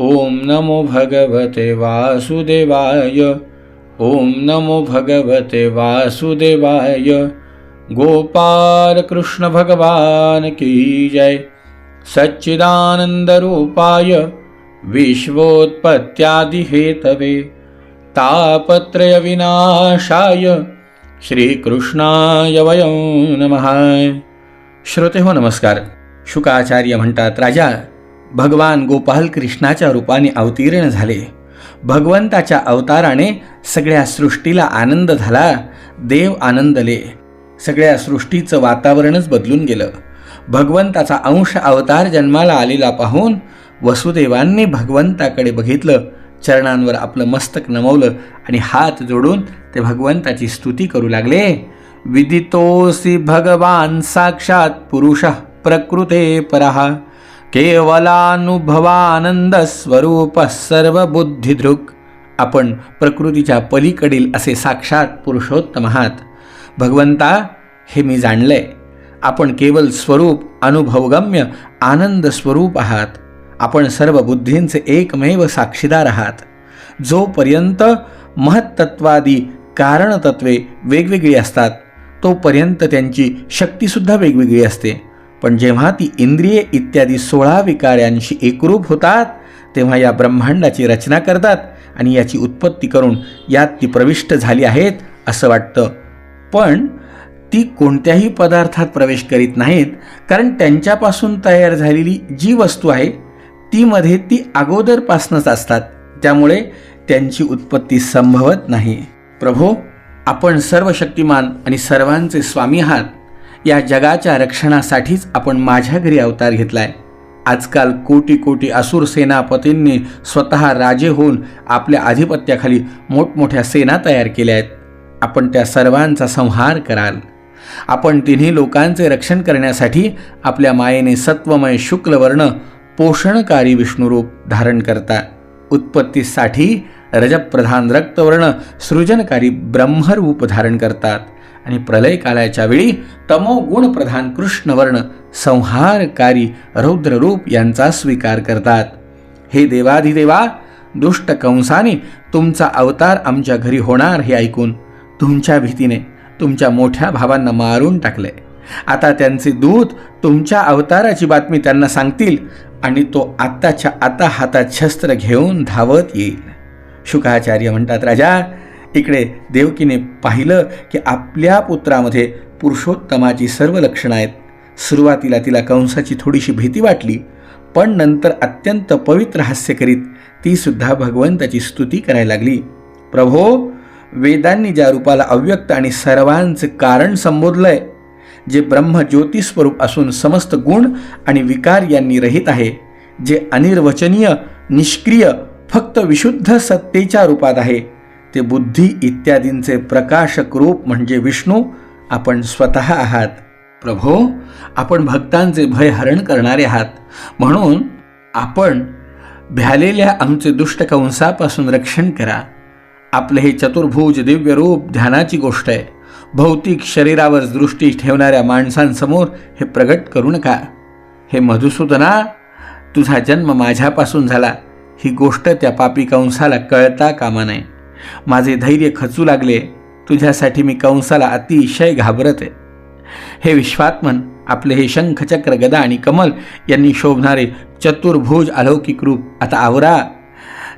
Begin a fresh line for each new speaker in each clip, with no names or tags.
ॐ नमो भगवते वासुदेवाय। ॐ नमो भगवते वासुदेवाय। गोपालकृष्णभगवान् की जय। सच्चिदानन्दरूपाय विश्वोत्पत्त्यादिहेतवे। तापत्रयविनाशाय श्रीकृष्णाय वयं नमः। श्रोते हो नमस्कार। शुकाचार्य म्हणतात राजा भगवान गोपाल कृष्णाच्या रूपाने अवतीर्ण झाले. भगवंताच्या अवताराने सगळ्या सृष्टीला आनंद झाला देव आनंदले. सगळ्या सृष्टीचं वातावरणच बदलून गेलं. भगवंताचा अंश अवतार जन्माला आलेला पाहून वसुदेवांनी भगवंताकडे बघितलं चरणांवर आपलं मस्तक नमवलं आणि हात जोडून ते भगवंताची स्तुती करू लागले. विदितोसी भगवान साक्षात पुरुष प्रकृते परहा केवलानुभवानंद स्वरूप सर्व बुद्धिदृक आपण प्रकृतीच्या पलीकडील असे साक्षात पुरुषोत्तम आहात. भगवंता हे मी जाणलंय. आपण केवल स्वरूप अनुभवगम्य आनंद स्वरूप आहात. आपण सर्व बुद्धींचे एकमेव साक्षीदार आहात. जोपर्यंत महत्त्वादी कारणतत्वे वेगवेगळी असतात तोपर्यंत त्यांची शक्तीसुद्धा वेगवेगळी असते. पण जेव्हा ती इंद्रिये इत्यादी सोळा विकार्यांशी एकरूप होतात तेव्हा या ब्रह्मांडाची रचना करतात आणि याची उत्पत्ती करून यात ती प्रविष्ट झाली आहेत असं वाटतं. पण ती कोणत्याही पदार्थात प्रवेश करीत नाहीत कारण त्यांच्यापासून तयार झालेली जी वस्तू आहे तीमध्ये ती अगोदरपासूनच असतात. त्यामुळे त्यांची उत्पत्ती संभवत नाही. प्रभो आपण सर्व शक्तिमान आणि सर्वांचे स्वामी आहात. या जगाच्या रक्षणासाठीच आपण माझ्या घरी अवतार घेतलाय. आजकाल कोटी कोटी असुर सेनापतींनी स्वतः राजे होऊन आपल्या आधिपत्याखाली मोठमोठ्या सेना तयार केल्या आहेत. आपण त्या सर्वांचा संहार कराल. आपण तिन्ही लोकांचे रक्षण करण्यासाठी आपल्या मायेने सत्वमय शुक्लवर्ण पोषणकारी विष्णुरूप धारण करता. उत्पत्तीसाठी रजप्रधान रक्तवर्ण सृजनकारी ब्रह्मरूप धारण करतात. आणि प्रलयकालाच्या वेळी तमोगुण प्रधान कृष्णवर्ण संहारकारी रौद्ररूप यांचा स्वीकार करतात. हे देवाधिदेवा दुष्ट कंसाने तुमचा अवतार आमच्या घरी होणार हे ऐकून तुमच्या भीतीने तुमच्या मोठ्या भावांना मारून टाकले. आता त्यांचे दूत तुमच्या अवताराची बातमी त्यांना सांगतील आणि तो आत्ताच्या आता हातात शस्त्र घेऊन धावत येईल. शुकाचार्य म्हणतात राजा इकडे देवकीने पाहिलं की आपल्या पुत्रामध्ये पुरुषोत्तमाची सर्व लक्षणं आहेत. सुरुवातीला तिला कंसाची थोडीशी भीती वाटली पण नंतर अत्यंत पवित्र हास्य करीत तीसुद्धा भगवंताची स्तुती करायला लागली. प्रभो वेदांनी ज्या रूपाला अव्यक्त आणि सर्वांचं कारण संबोधलंय जे ब्रह्म ज्योतिस्वरूप असून समस्त गुण आणि विकार यांनी रहित आहे जे अनिर्वचनीय निष्क्रिय फक्त विशुद्ध सत्तेच्या रूपात आहे ते बुद्धी इत्यादींचे प्रकाशक रूप म्हणजे विष्णू आपण स्वतः आहात. प्रभो आपण भक्तांचे भय हरण करणारे आहात. म्हणून आपण भ्यालेल्या आमचे दुष्ट कंसापासून रक्षण करा. आपले हे चतुर्भुज दिव्य रूप ध्यानाची गोष्ट आहे. भौतिक शरीरावर दृष्टी ठेवणाऱ्या माणसांसमोर हे प्रगट करू नका. हे मधुसूदना तुझा जन्म माझ्यापासून झाला. ही गोष्ट त्या पापी कंसाला कळता कामा नये. माझे धैर्य खचू लागले. तुझ्यासाठी मी कंसाला अतिशय घाबरत. आहे हे विश्वात्मन आपले हे शंखचक्र गदा आणि कमल यांनी शोभणारे चतुर्भुज अलौकिक रूप आता आवरा.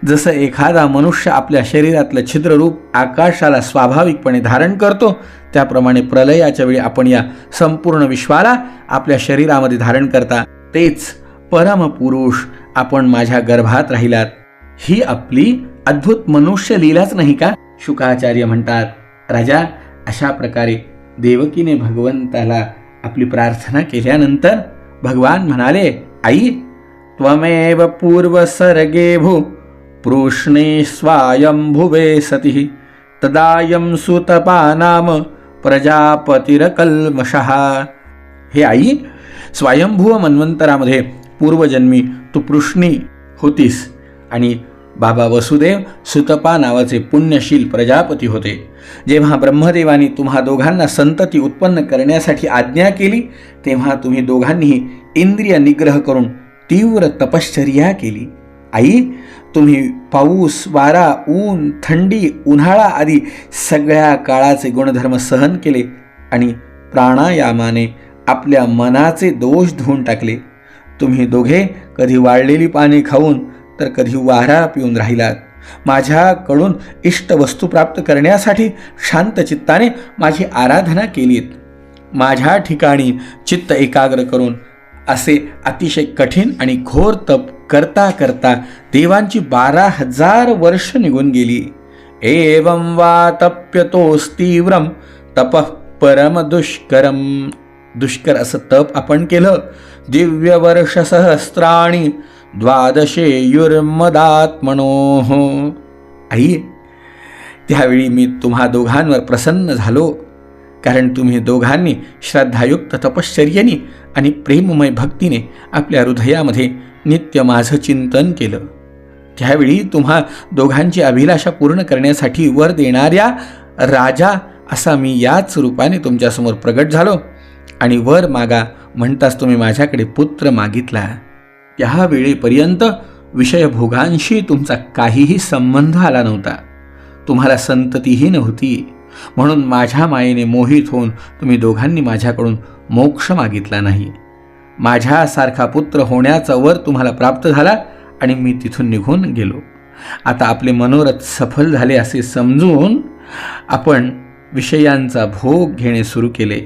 जसं एखादा मनुष्य आपल्या शरीरातलं छिद्ररूप आकाशाला स्वाभाविकपणे धारण करतो त्याप्रमाणे प्रलयाच्या वेळी आपण या संपूर्ण विश्वाला आपल्या शरीरामध्ये धारण करता. तेच परमपुरुष आपण माझ्या गर्भात राहिलात. ही आपली अद्भुत मनुष्य लीलाच नाही का? शुकाचार्य म्हणतात राजा अशा प्रकारे देवकीने भगवंताला आपली प्रार्थना केल्यानंतर भगवान म्हणाले आई त्वमेव पूर्व सर्गे भू पृष्णे स्वायंभुवे सती तदायं सुतपा नाम प्रजापतिरकल्मशः हे आई स्वयंभुव मन्वंतरामध्ये पूर्वजन्मी तू पृष्णी होतीस आणि बाबा वसुदेव सुतपा नावाचे पुण्यशील प्रजापती होते. जेव्हा ब्रह्मदेवानी तुम्हा दोघांना संतती उत्पन्न करण्यासाठी आज्ञा केली तेव्हा तुम्ही दोघांनीही इंद्रिय निग्रह करून तीव्र तपश्चर्या केली. आई तुम्ही पाऊस वारा ऊन थंडी उन्हाळा आदी सगळ्या काळाचे गुणधर्म सहन केले आणि प्राणायामाने आपल्या मनाचे दोष धुवून टाकले. तुम्ही दोघे कधी वाळलेली पाने खाऊन तर कधी वारा पिऊन राहिलात. माझ्याकडून इष्ट वस्तू प्राप्त करण्यासाठी शांत चित्ताने माझी आराधना केलीत. माझ्या ठिकाणी चित्त एकाग्र करून असे अतिशय कठीण आणि घोर तप करता करता देवांची बारा हजार वर्ष निघून गेली. एवं वा तप्यतोस तीव्रम तप परम दुष्करम दुष्कर असं तप आपण केलं. दिव्य वर्ष सहस्राणी द्वादशे युर्मदात्मनो आई त्यावेळी मी तुम्हा दोघांवर प्रसन्न झालो. कारण तुम्ही दोघांनी श्रद्धायुक्त तपश्चर्येने आणि प्रेममय भक्तीने आपल्या हृदयामध्ये नित्य माझं चिंतन केलं. त्यावेळी तुम्हा दोघांची अभिलाषा पूर्ण करण्यासाठी वर देणाऱ्या राजा असा मी याच रूपाने तुमच्यासमोर प्रगट झालो आणि वर मागा म्हणताच तुम्ही माझ्याकडे पुत्र मागितला. त्या वेळेपर्यंत विषयभोगांशी तुमचा काहीही संबंध आला नव्हता. तुम्हाला संततीही नव्हती. म्हणून माझ्या मायेने मोहित होऊन तुम्ही दोघांनी माझ्याकडून मोक्ष मागितला नाही. माझ्यासारखा पुत्र होण्याचा वर तुम्हाला प्राप्त झाला आणि मी तिथून निघून गेलो. आता आपले मनोरथ सफल झाले असे समजून आपण विषयांचा भोग घेणे सुरू केले.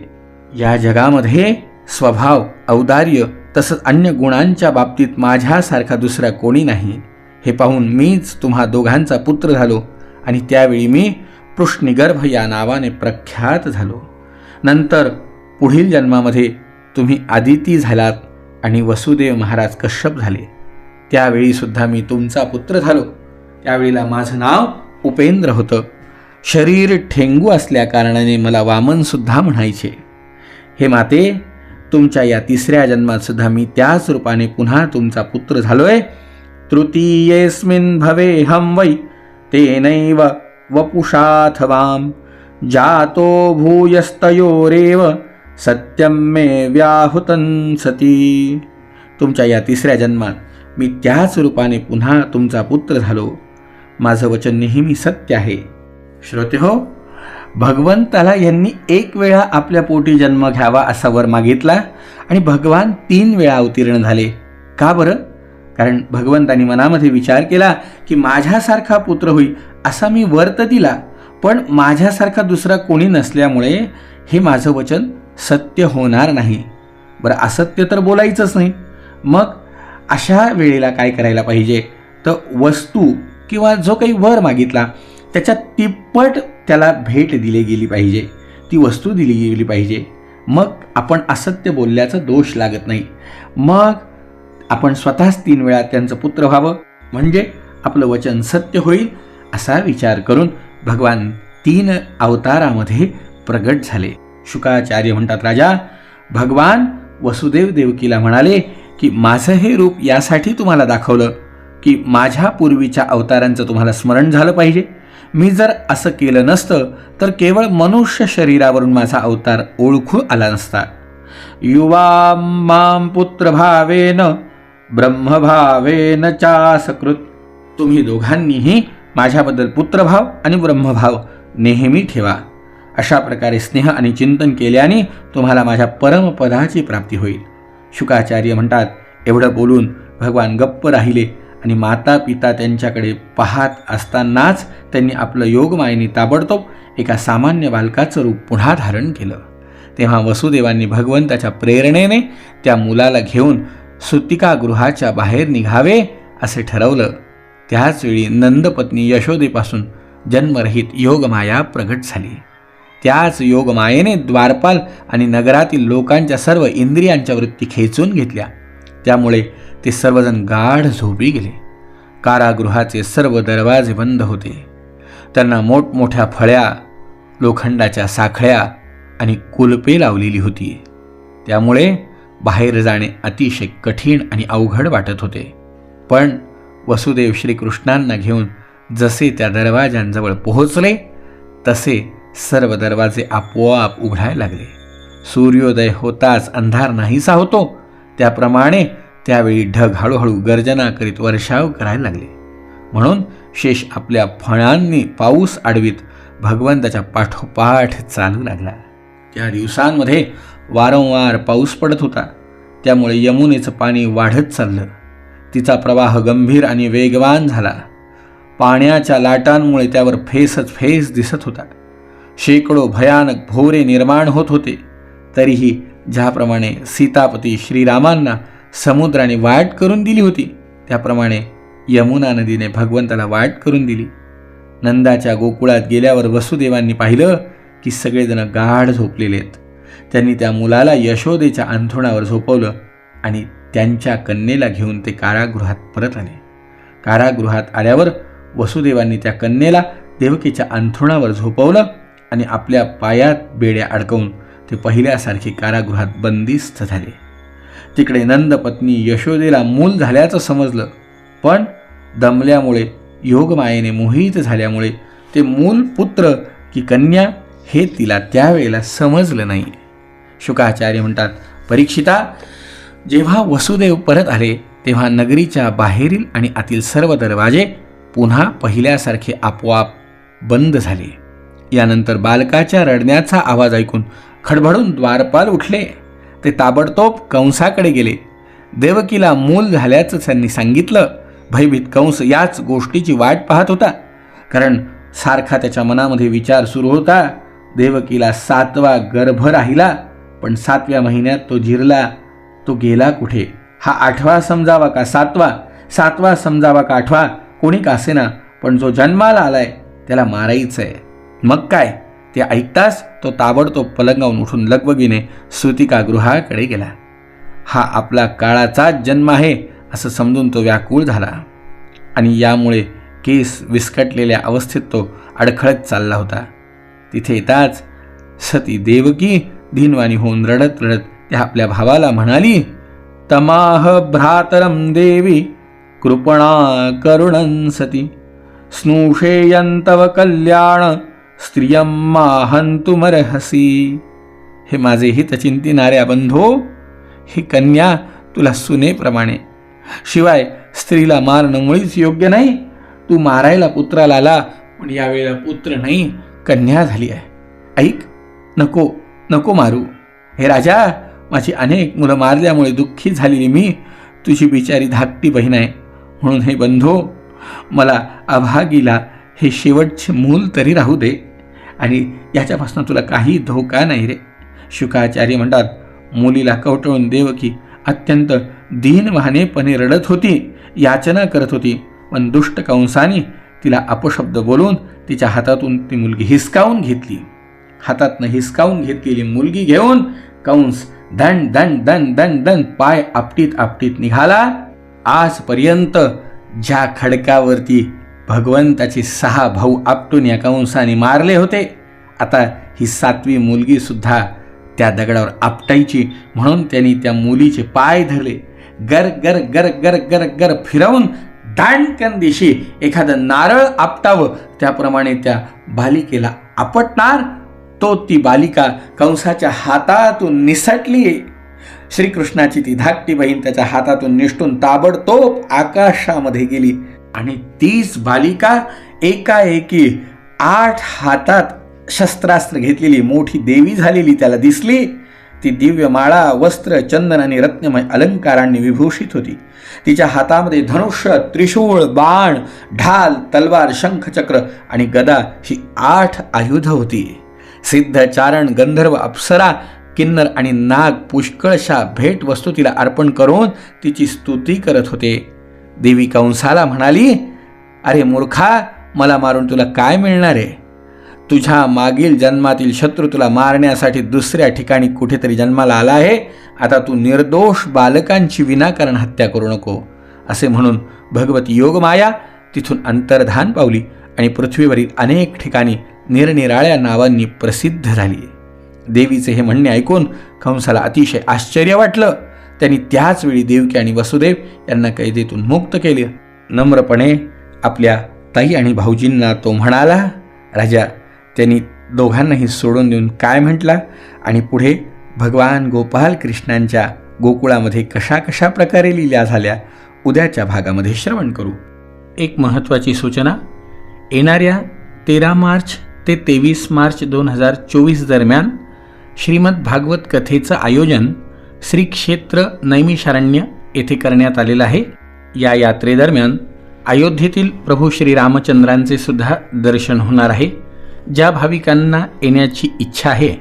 या जगामध्ये स्वभाव औदार्य तसंच अन्य गुणांच्या बाबतीत माझ्यासारखा दुसरा कोणी नाही. हे पाहून मीच तुम्हा दोघांचा पुत्र झालो आणि त्यावेळी मी पृष्णिगर्भ या नावाने प्रख्यात झालो. नंतर पुढील जन्मामध्ये तुम्ही आदिती झालात आणि वसुदेव महाराज कश्यप झाले. त्यावेळीसुद्धा मी तुमचा पुत्र झालो. त्यावेळीला माझं नाव उपेंद्र होतं. शरीर ठेंगू असल्या कारणाने मला वामनसुद्धा म्हणायचे. हे माते तुमच्या या तिसऱ्या जन्मात सुद्धा मी त्याच रूपाने पुन्हा तुमचा पुत्र झालोय. तृतीयेस्मिन् भवेहं वै तेनैव वपुषाथवाम। जातो भूयस्तयोरेव सत्यं मे व्याहुतं सती। तुमच्या या तिसऱ्या जन्मात मी त्याच रूपाने पुन्हा तुमचा पुत्र झालो. माझं वचन नेहमी सत्य आहे. श्रोते हो भगवंताला यांनी एक वेळा आपल्या पोटी जन्म घ्यावा असा वर मागितला आणि भगवान तीन वेळा अवतीर्ण झाले. का बरं? कारण भगवंतानी मनामध्ये विचार केला की माझ्यासारखा पुत्र होईल असा मी वर तर दिला पण माझ्यासारखा दुसरा कोणी नसल्यामुळे हे माझं वचन सत्य होणार नाही. बरं असत्य तर बोलायचंच नाही. मग अशा वेळेला काय करायला पाहिजे? तर वस्तू किंवा जो काही वर मागितला त्याच्या तिप्पट त्याला भेट दिली गेली पाहिजे. ती वस्तू दिली गेली पाहिजे. मग आपण असत्य बोलल्याचा दोष लागत नाही. मग आपण स्वतःच तीन वेळा त्यांचं पुत्र व्हावं. म्हणजे आपलं वचन सत्य होईल असा विचार करून भगवान तीन अवतारामध्ये प्रगट झाले. शुकाचार्य म्हणतात राजा भगवान वसुदेव देवकीला म्हणाले की माझं हे रूप यासाठी तुम्हाला दाखवलं की माझ्या पूर्वीच्या अवतारांचं तुम्हाला स्मरण झालं पाहिजे. मी जर असं केलं नसतं तर केवळ मनुष्य शरीरावरून माझा अवतार ओळखू आला नसता. युवा माम पुत्रभावेन ब्रह्मभावेन चासकृत. तुम्ही दोघांनीही माझ्याबद्दल पुत्रभाव आणि ब्रह्मभाव नेहमी ठेवा. अशा प्रकारे स्नेह आणि चिंतन केल्याने तुम्हाला माझ्या परमपदाची प्राप्ती होईल. शुकाचार्य म्हणतात एवढं बोलून भगवान गप्प राहिले आणि माता पिता त्यांच्याकडे पाहत असतानाच त्यांनी आपलं योगमायेने ताबडतोब एका सामान्य बालकाचं रूप पुन्हा धारण केलं. तेव्हा वसुदेवांनी भगवंताच्या प्रेरणेने त्या मुलाला घेऊन सुतिकागृहाच्या बाहेर निघावे असे ठरवलं. त्याचवेळी नंदपत्नी यशोदेपासून जन्मरहित योगमाया प्रगट झाली. त्याच योगमायेने द्वारपाल आणि नगरातील लोकांच्या सर्व इंद्रियांच्या वृत्ती खेचून घेतल्या. त्यामुळे ते सर्वजण गाढ झोपी गेले. कारागृहाचे सर्व दरवाजे बंद होते. त्यांना मोठमोठ्या फळ्या लोखंडाच्या साखळ्या आणि कुलपे लावलेली होती. त्यामुळे बाहेर जाणे अतिशय कठीण आणि अवघड वाटत होते. पण वसुदेव श्रीकृष्णांना घेऊन जसे त्या दरवाजांजवळ पोहोचले तसे सर्व दरवाजे आपोआप उघडायला लागले. सूर्योदय होताच अंधार नाहीसा होतो. त्याप्रमाणे त्यावेळी ढग हळूहळू गर्जना करीत वर्षाव करायला लागले. म्हणून शेष आपल्या फळांनी पाऊस आडवीत भगवंताच्या पाठोपाठ चालू लागला. त्या दिवसांमध्ये वारंवार पाऊस पडत होता. त्यामुळे यमुनेचं पाणी वाढत चाललं. तिचा प्रवाह गंभीर आणि वेगवान झाला. पाण्याच्या लाटांमुळे त्यावर फेसच फेस दिसत होता. शेकडो भयानक भोवरे निर्माण होत होते. तरीही ज्याप्रमाणे सीतापती श्रीरामांना समुद्राने वाट करून दिली होती. त्याप्रमाणे यमुना नदीने भगवंताला वाट करून दिली. नंदाच्या गोकुळात गेल्यावर वसुदेवांनी पाहिलं की सगळेजण गाढ झोपलेले आहेत. त्यांनी त्या मुलाला यशोदेच्या अंथरुणावर झोपवलं आणि त्यांच्या कन्येला घेऊन ते कारागृहात परत आले. कारागृहात आल्यावर वसुदेवांनी त्या कन्येला देवकीच्या अंथरुणावर झोपवलं आणि आपल्या पायात बेड्या अडकवून ते पहिल्यासारखे कारागृहात बंदिस्त झाले. तिकडे नंदपत्नी यशोदेला मूल झाल्याचं समजलं. पण दमल्यामुळे योगमायेने मोहित झाल्यामुळे ते मूल पुत्र की कन्या हे तिला त्यावेळेला समजलं नाही. शुकाचार्य म्हणतात परीक्षिता जेव्हा वसुदेव परत आले तेव्हा नगरीच्या बाहेरील आणि आतील सर्व दरवाजे पुन्हा पहिल्यासारखे आपोआप बंद झाले. यानंतर बालकाच्या रडण्याचा आवाज ऐकून खडबडून द्वारपाल उठले. ते ताबडतोब कंसाकडे गेले. देवकीला मूल झाल्याचं त्यांनी सांगितलं. भयभीत कंस याच गोष्टीची वाट पाहत होता. कारण सारखा त्याच्या मनामध्ये विचार सुरू होता. देवकीला सातवा गर्भ राहिला पण सातव्या महिन्यात तो जिरला. तो गेला कुठे? हा आठवा समजावा का सातवा? सातवा समजावा का आठवा? कोणी का असेना? पण जो जन्माला आलाय त्याला मारायचं आहे मग काय? ते ऐकताच तो ताबडतोब पलंगावून उठून लगबगीने सुतिका गृहाकडे गेला. हा आपला काळाचाच जन्म आहे असं समजून तो व्याकुळ झाला. आणि यामुळे केस विस्कटलेल्या अवस्थेत तो अडखळत चालला होता. तिथे येताच सती देवकी दिनवाणी होऊन रडत रडत त्या आपल्या भावाला म्हणाली तमाह भ्रातरम देवी कृपणा करुणं सती स्नुषेयंतव कल्याण स्त्रियमाहंतुमरहसी हे माझे हितचिंतिनाऱ्या बंधो ही कन्या तुला सुनेप्रमाणे शिवाय स्त्रीला मारणं मुळीच योग्य नाही तू मारायला पुत्राला आला पण यावेळेला पुत्र नाही कन्या झाली आहे। ऐक नको नको मारू। हे राजा माझी अनेक मुलं मारल्यामुळे दुःखी झालेली मी तुझी बिचारी धाकटी बहीण आहे। म्हणून हे बंधो मला अभागीला हे शेवटचे मूल तरी राहू दे. आणि याच्यापासून तुला काही धोका नाही रे. शुकाचार्य म्हणतात मुलीला कवटळून देवकी अत्यंत दीनवानेपणे रडत होती याचना करत होती. पण दुष्ट कंसाने तिला अपशब्द बोलून तिच्या हातातून ती मुलगी हिसकावून घेतली. हातातनं हिसकावून घेतलेली मुलगी घेऊन कंस दण दण दण दण दण पाय आपटीत आपटीत निघाला. आजपर्यंत ज्या खडकावरती भगवंताचे सहा भाऊ आपटून या कंसाने मारले होते. आता ही सातवी मुलगी सुद्धा त्या दगडावर आपटायची म्हणून त्यांनी त्या मुलीचे पाय धरले. गर गर गर गर गर गर फिरवून दांडकन दिशी एखादं नारळ आपटावं. त्याप्रमाणे त्या बालिकेला आपटणार तो ती बालिका कंसाच्या हातातून निसटली. श्रीकृष्णाची ती धाकटी बहीण त्याच्या हातातून निष्ठून ताबडतोब आकाशामध्ये गेली. आणि तीच बालिका एकाएकी आठ हातात शस्त्रास्त्र घेतलेली मोठी देवी झालेली त्याला दिसली. ती दिव्य माळा वस्त्र चंदन आणि रत्नमय अलंकारांनी विभूषित होती. तिच्या हातामध्ये धनुष्य त्रिशूळ बाण ढाल तलवार शंखचक्र आणि गदा ही आठ आयुध होती. सिद्ध चारण गंधर्व अप्सरा किन्नर आणि नाग पुष्कळशा भेट वस्तू तिला अर्पण करून तिची स्तुती करत होते. देवी कंसाला म्हणाली अरे मूर्खा मला मारून तुला काय मिळणार आहे? तुझ्या मागील जन्मातील शत्रू तुला मारण्यासाठी दुसऱ्या ठिकाणी कुठेतरी जन्माला आला आहे. आता तू निर्दोष बालकांची विनाकारण हत्या करू नको. असे म्हणून भगवती योगमाया तिथून अंतर्धान पावली आणि पृथ्वीवरील अनेक ठिकाणी निरनिराळ्या नावांनी प्रसिद्ध झाली. देवीचे हे म्हणणे ऐकून कंसाला अतिशय आश्चर्य वाटलं. त्यांनी त्याचवेळी देवकी आणि वसुदेव यांना कैदेतून मुक्त केले. नम्रपणे आपल्या ताई आणि भाऊजींना तो म्हणाला राजा त्यांनी दोघांनाही सोडून देऊन काय म्हटला? आणि पुढे भगवान गोपाल कृष्णांच्या गोकुळामध्ये कशा कशा प्रकारे लीला झाल्या? उद्याच्या भागामध्ये श्रवण करू. एक महत्त्वाची सूचना. येणाऱ्या तेरा मार्च ते तेवीस मार्च दोन हजार चोवीस दरम्यान श्रीमद भागवत कथेचं आयोजन श्री क्षेत्र नैमिषारण्य येथे करण्यात आलेलं आहे. या यात्रेदरम्यान अयोध्येतील प्रभू श्रीरामचंद्रांचे सुद्धा दर्शन होणार आहे. ज्या भाविकांना येण्याची इच्छा आहे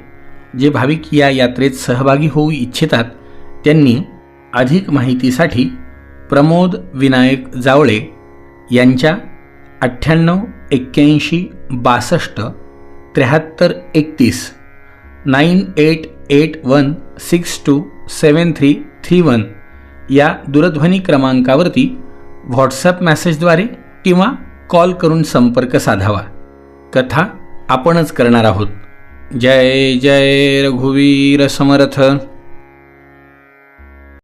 जे भाविक या यात्रेत सहभागी होऊ इच्छितात त्यांनी अधिक माहितीसाठी प्रमोद विनायक जावळे यांच्या अठ्ठ्याण्णव एक्क्याऐंशी बासष्ट त्र्याहत्तर एकतीस nine eight eight one six two seven three three one या दूरध्वनी क्रमांकावरती व्हॉट्सॲप मॅसेजद्वारे किंवा कॉल करून संपर्क साधावा. कथा आपणच करणार आहोत. जय जय रघुवीर समर्थ.